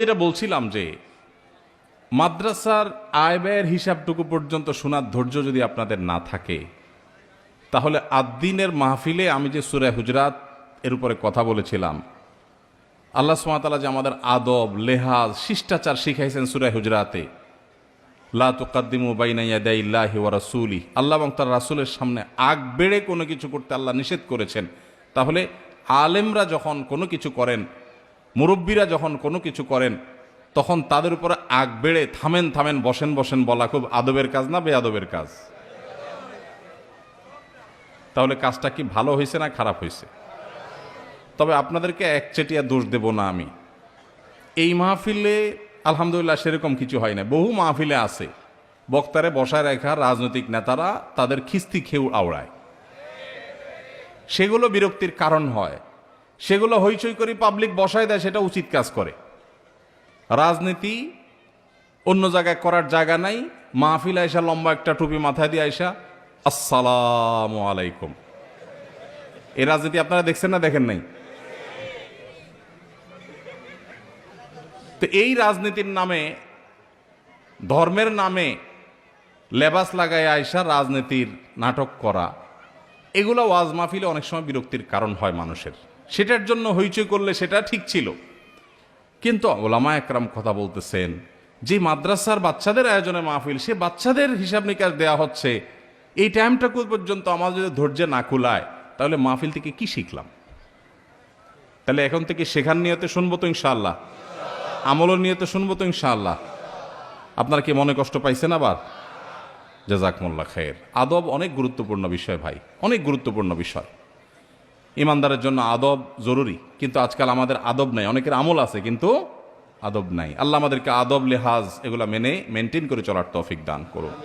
যেটা বলছিলাম যে, মাদ্রাসার আয় ব্যয়ের হিসাবটুকু পর্যন্ত শোনার ধৈর্য যদি আপনাদের না থাকে, তাহলে আদ্দিনের মাহফিলে আমি যে সুরে হুজরাত এর উপরে কথা বলেছিলাম, আল্লাহ সুমাতালা যে আমাদের আদব, লেহাজ, শিষ্টাচার শিখাইছেন সুরে হুজরাতে, লা তুকাদ্দিমু বাইনা ইয়াদাইল্লাহি ওয়া রাসূলি আল্লাহ এবং তার রাসূলের সামনে আগ বেড়ে কোনো কিছু করতে আল্লাহ নিষেধ করেছেন, তাহলে আলেমরা যখন কোনো কিছু করেন মুরব্বীরা যখন কোনো কিছু করেন, তখন তাদের উপরে আগ বেড়ে থামেন থামেন, বসেন বসেন বলা খুব আদবের কাজ না বেআদবের কাজ? তাহলে কাজটা কি ভালো হয়েছে না খারাপ হয়েছে তবে আপনাদেরকে একচেটিয়া দোষ দেব না আমি। এই মাহফিলে আলহামদুলিল্লাহ সেরকম কিছু হয় না। বহু মাহফিলে আছে। বক্তারে বসায় রাখা রাজনৈতিক নেতারা তাদের খিস্তি খেউ আওড়ায়। সেগুলো বিরক্তির কারণ হয়। সেগুলো হইচই করে পাবলিক বসায় দেয়, সেটা উচিত কাজ করে। রাজনীতি অন্য জায়গায় করার জায়গা নাই। মাহফিল আয়সা লম্বা একটা টুপি মাথায় দিয়ে আয়সা আসসালাম আলাইকুম। এ রাজনীতি আপনারা দেখছেন না দেখেন নাই? তো এই রাজনীতির নামে, ধর্মের নামে লেবাস লাগায় আয়সা রাজনীতির নাটক করা, এগুলো ওয়াজ মাহফিলে অনেক সময় বিরক্তির কারণ হয় মানুষের। সেটার জন্য হইচই করলে সেটা ঠিক ছিল। কিন্তু ওলামা একরাম কথা বলতেছেন, যে মাদ্রাসার বাচ্চাদের আয়োজনে মাহফিল, সে বাচ্চাদের হিসাব নিকাশ দেওয়া হচ্ছে। এই টাইমটাকু পর্যন্ত আমার যদি ধৈর্য না কুলায়, তাহলে মাহফিল থেকে কি শিখলাম? তাহলে এখন থেকে শেখার নিয়তে শুনব তো ইনশাআল্লাহ। আমলের নিয়তে শুনব তো ইনশাআল্লাহ। আপনারা কি মনে কষ্ট পাইছেন আবার? জাজাকমুল্লা খায়ের। আদব অনেক গুরুত্বপূর্ণ বিষয় ভাই, অনেক গুরুত্বপূর্ণ বিষয়। ইমানদারের জন্য আদব জরুরি। কিন্তু আজকাল আমাদের আদব নাই। অনেকের আমল আছে, কিন্তু আদব নাই। আল্লাহ আমাদেরকে আদব, লেহাজ এগুলা মেনে মেনটেন করে চলার তৌফিক দান করুন